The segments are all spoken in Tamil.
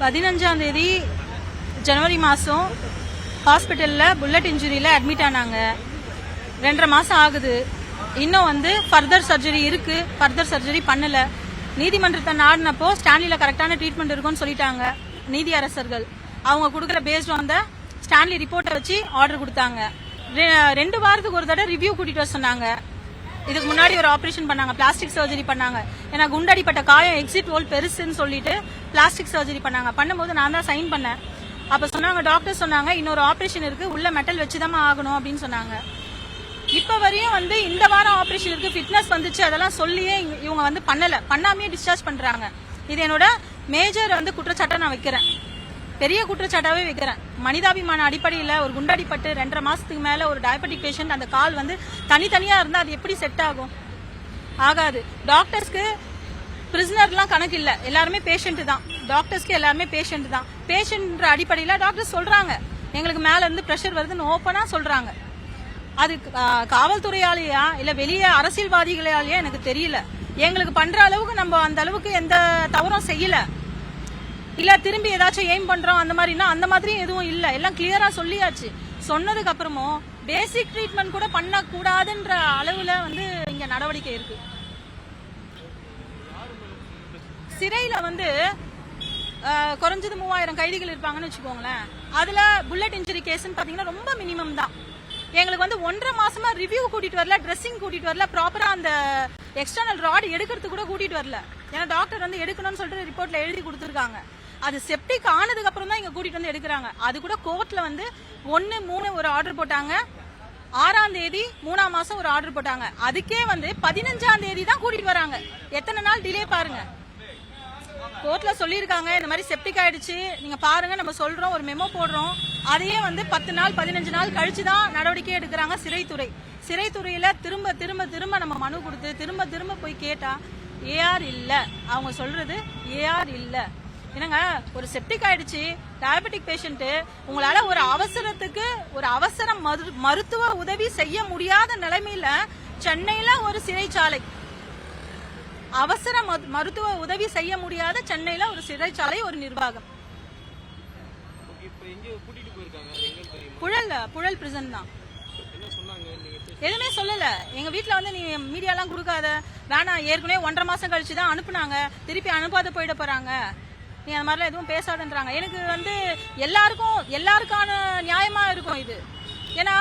பதினஞ்சாம் தேதி ஜனவரி மாதம் ஹாஸ்பிட்டலில் புல்லட் இன்ஜுரியில் அட்மிட் ஆனாங்க. ரெண்டரை மாதம் ஆகுது. இன்னும் வந்து ஃபர்தர் சர்ஜரி இருக்குது ஃபர்தர் சர்ஜரி பண்ணலை. நீதிமன்றத்தை நாடினப்போ ஸ்டான்லியில் கரெக்டான ட்ரீட்மெண்ட் இருக்கும்னு சொல்லிட்டாங்க நீதி அரசர்கள் அவங்க கொடுக்குற பேஸ்ட் ஆன் த ஸ்டான்லி ரிப்போர்ட்டை வச்சு ஆர்டர் கொடுத்தாங்க. ரெ- ரெண்டு வாரத்துக்கு ஒரு தடவை ரிவ்யூ கூட்டிகிட்டு வர சொன்னாங்க. இதுக்கு முன்னாடி ஒரு ஆப்ரேஷன் பண்ணாங்க. பிளாஸ்டிக் சர்ஜரி பண்ணாங்க. எனக்கு குண்டடிப்பட்ட காயம் எக்ஸிட் ஹோல் பெருசுன்னு சொல்லிட்டு பிளாஸ்டிக் சர்ஜரி பண்ணாங்க. பண்ணும்போது நான் தான் சைன் பண்ணேன். அப்ப சொன்னாங்க டாக்டர் சொன்னாங்க இன்னொரு ஆபரேஷன் இருக்கு. உள்ள மெட்டல் வச்சுதான் ஆகணும் அப்படின்னு சொன்னாங்க. இப்ப வரையும் வந்து இந்த வாரம் ஆபரேஷன் இருக்கு. ஃபிட்னஸ் வந்துச்சு. அதெல்லாம் சொல்லியே இவங்க வந்து பண்ணல. பண்ணாமே டிஸ்சார்ஜ் பண்றாங்க. இது என்னோட மேஜர் வந்து குற்றச்சாட்டை நான் வைக்கிறேன். பெரிய குற்றச்சாட்டாவே வைக்கிறேன். மனிதாபிமான அடிப்படையில் ஒரு குண்டடிப்பட்டு ரெண்டரை மாசத்துக்கு மேல ஒரு டயபெட்டிக் பேஷண்ட் அந்த கால் வந்து தனித்தனியா இருந்தா அது எப்படி செட் ஆகும்? ஆகாது. டாக்டர்ஸ்க்கு பிரிசனர்லாம் கணக்கு இல்லை. எல்லாருமே பேஷண்ட் தான். டாக்டர்ஸ்க்கு எல்லாருமே பேஷண்ட் தான். பேஷண்ட்ன்ற அடிப்படையில் டாக்டர் சொல்கிறாங்க எங்களுக்கு மேலே இருந்து ப்ரெஷர் வருதுன்னு ஓப்பனாக சொல்கிறாங்க அது காவல்துறையாலேயா இல்லை வெளியே அரசியல்வாதிகளாலேயா எனக்கு தெரியல. எங்களுக்கு பண்ணுற அளவுக்கு நம்ம அந்த அளவுக்கு எந்த தவறும் செய்யலை. இல்லை திரும்பி ஏதாச்சும் எய்ம் பண்ணுறோம் அந்த மாதிரினா அந்த மாதிரி எதுவும் இல்லை. எல்லாம் கிளியராக சொல்லியாச்சு. சொன்னதுக்கு அப்புறமும் பேசிக் ட்ரீட்மெண்ட் கூட பண்ணக்கூடாதுன்ற அளவில் வந்து இங்க நடவடிக்கை இருக்கு. சிறையில வந்து குறைஞ்சது மூவாயிரம் கைதிகள் இருப்பாங்கன்னு வச்சுக்கோங்களேன். அதுல புல்லட் இன்ஜுரி கேஸ்ன்னு பாத்தீங்கன்னா ரொம்ப மினிமம் தான். எங்களுக்கு வந்து ஒன்றரை மாசமா ரிவ்யூ கூட்டிட்டு வரல ட்ரெஸ்ஸிங் கூட்டிட்டு வரல ப்ராப்பரா அந்த எக்ஸ்டர்னல் ராட் எடுக்கிறதுக்கு கூட கூட்டிட்டு வரல. ஏன்னா டாக்டர் வந்து எடுக்கணும்னு சொல்லிட்டு ரிப்போர்ட்ல எழுதி கொடுத்துருக்காங்க. அது செப்டிக் ஆனதுக்கு அப்புறம் தான் இங்க கூட்டிட்டு வந்து எடுக்கிறாங்க. அது கூட கோர்ட்ல வந்து ஒன்னு மூணு ஒரு ஆர்டர் போட்டாங்க. ஆறாம் தேதி மூணாம் மாசம் ஒரு ஆர்டர் போட்டாங்க. அதுக்கே வந்து பதினஞ்சாம் தேதி தான் கூட்டிட்டு வராங்க. எத்தனை நாள் டிலே பாருங்க. கோர்ட்ல சொல்லியிருக்காங்க இந்த மாதிரி செப்டிக் ஆயிடுச்சு. நீங்க பாருங்க நம்ம சொல்றோம் ஒரு மெமோ போடுறோம். அதையே வந்து பத்து நாள் பதினஞ்சு நாள் கழிச்சு தான் நடவடிக்கை எடுக்கிறாங்க சிறைத்துறை. சிறைத்துறையில திரும்ப திரும்ப திரும்ப நம்ம மனு கொடுத்து திரும்ப திரும்ப போய் கேட்டா ஏஆர் இல்ல. அவங்க சொல்றது ஏஆர் இல்லை. என்னங்க ஒரு செப்டிக் ஆயிடுச்சு டயபெட்டிக் பேஷண்ட் உங்களால ஒரு அவசரத்துக்கு ஒரு அவசர மரு- மருத்துவ உதவி செய்ய முடியாத நிலைமையில சென்னையில ஒரு சிறைச்சாலை. அவசர மரு- மருத்துவ உதவி செய்ய முடியாத சென்னையில ஒரு சிறைச்சாலை ஒரு நிர்வாகம். புழல் புழல் பிரிசன் தான். எதுவுமே சொல்லல. எங்க வீட்ல வந்து நீ மீடியாலாம் கொடுக்காத. வேணாம் ஏற்கனவே ஒன்றரை மாசம் கழிச்சு தான் அனுப்புனாங்க. திருப்பி அனுப்பாத போயிட போறாங்க. நீ அந்த மாதிரிலாம் எதுவும் பேசாதுன்றாங்க. எனக்கு வந்து எல்லாருக்கும் எல்லாருக்கான நியாயமாக இருக்கும் இது. ஏன்னா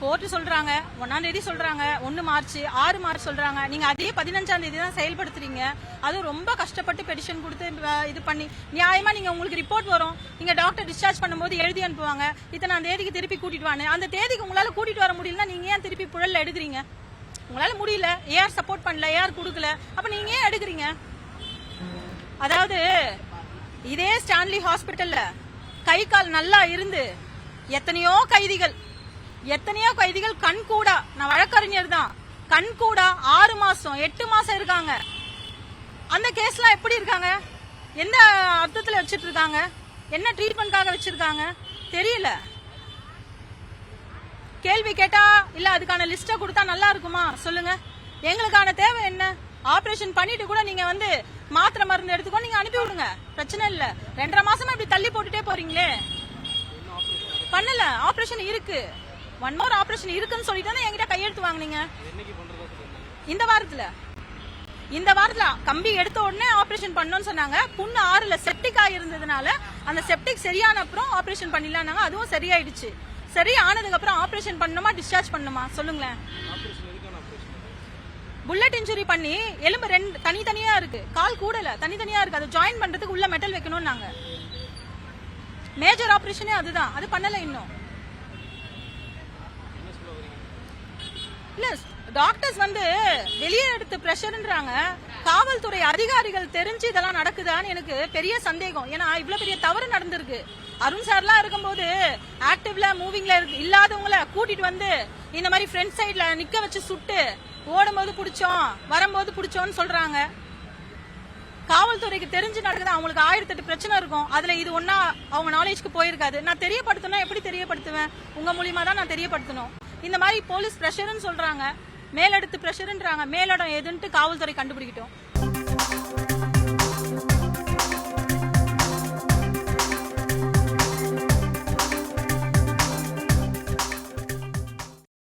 கோர்ட்டு சொல்கிறாங்க ஒன்றாந்தேதி தேதி ஒன்று ஒன்னு மார்ச் ஆறு மார்ச் சொல்கிறாங்க நீங்கள் அதே பதினஞ்சாம் தேதி தான் செயல்படுத்துறீங்க. அதுவும் ரொம்ப கஷ்டப்பட்டு பெடிஷன் கொடுத்து இது பண்ணி நியாயமாக நீங்கள் உங்களுக்கு ரிப்போர்ட் வரும். நீங்கள் டாக்டர் டிஸ்சார்ஜ் பண்ணும்போது எழுதி அனுப்புவாங்க. இத்தனாம் தேதிக்கு திருப்பி கூட்டிட்டு வாங்க அந்த தேதிக்கு உங்களால் கூட்டிட்டு வர முடியலன்னா நீங்கள் ஏன் திருப்பி புழலில் எடுக்கிறீங்க? உங்களால் முடியல. ஏஆர் சப்போர்ட் பண்ணல ஏஆர் கொடுக்கல. அப்போ நீங்கள் ஏன் எடுக்கிறீங்க? அதாவது இதே ஸ்டான்லி ஹாஸ்பிட்டல்ல கை கால் நல்லா இருந்து எத்தனையோ கைதிகள் எத்தனையோ கைதிகள் கண் கூடா நான் வழக்கறிஞர் தான் கண் கூடா ஆறு மாசம் எட்டு மாசம் இருக்காங்க. அந்த கேஸ்லாம் எப்படி இருக்காங்க? எந்த அர்த்தத்தில் வச்சுட்டு இருக்காங்க? என்ன ட்ரீட்மெண்ட்காக வச்சிருக்காங்க? தெரியல. கேள்வி கேட்டா இல்ல அதுக்கான லிஸ்ட கொடுத்தா நல்லா இருக்குமா? சொல்லுங்க. எங்களுக்கான தேவை என்ன? ஆபரேஷன் பண்ணிட்டு கூட நீங்க வந்து மாத்திரை மருந்து எடுத்துக்கோ நீங்க அனுப்பி விடுங்க. பிரச்சனை இல்ல. ரெண்டரை மாசமா இப்படி தள்ளி போட்டுட்டே போறீங்களே. பண்ணல. ஆபரேஷன் இருக்கு. ஒன் மோர் ஆபரேஷன் இருக்குன்னு சொல்லிட்டு தான் என்கிட்ட கையெழுத்து வாங்கினீங்க. இந்த வாரத்துல. இந்த வாரத்துல கம்பி எடுத்த உடனே ஆபரேஷன் பண்ணோம்னு சொன்னாங்க. புண்ணு ஆறுல செப்டிக் ஆயிருந்ததுனால அந்த செப்டிக் சரியான அப்புறம் ஆபரேஷன் பண்ணிடலாம்னாங்க. அதுவும் சரியாயிடுச்சு. சரி ஆனதுக்கு அப்புறம் ஆபரேஷன் பண்ணுமா டிஸ்சார்ஜ் பண்ணுமா சொல்லுங்களேன். புல்லட் இன்ஜுரி பண்ணி எலும்பு ரெண்டு தனித்தனியா இருக்கு. கால் கூடல தனித்தனியா இருக்கு. அதை ஜாயின் பண்றதுக்கு உள்ள மெட்டல் வைக்கணும் நாங்க. மேஜர் ஆபரேஷனே அதுதான். அது பண்ணல இன்னும். இல்ல டாக்டர்ஸ் வந்து வெளியே எடுத்து பிரஷர்ன்றாங்க காவல்துறை அதிகாரிகள் தெரிஞ்சு இதெல்லாம் நடக்குதான்னு எனக்கு பெரிய சந்தேகம். ஏன்னா இவ்வளவு பெரிய தவறு நடந்திருக்கு. அருண் சார்லாம் இருக்கும்போது ஆக்டிவ்ல மூவிங்ல இல்லாதவங்கள கூட்டிட்டு வந்து இந்த மாதிரி ஃப்ரண்ட் சைடில் நிக்க வச்சு சுட்டு ஓடும்போது பிடிச்சோம் வரும்போது பிடிச்சோம்னு சொல்றாங்க. காவல்துறைக்கு தெரிஞ்சு நடக்குது அவங்களுக்கு ஆயிரத்தெட்டு பிரச்சனை இருக்கும். அதுல இது ஒன்னா அவங்க நாலேஜ்க்கு போயிருக்காது. நான் தெரியப்படுத்தினா எப்படி தெரியப்படுத்துவேன்? உங்க மூலியமா தான் நான் தெரியப்படுத்தணும். இந்த மாதிரி போலீஸ் ப்ரெஷருன்னு சொல்றாங்க. மேலடுத்து ப்ரெஷருன்றாங்க மேலிடம் எதுன்ட்டு காவல்துறை கண்டுபிடிக்கட்டும்.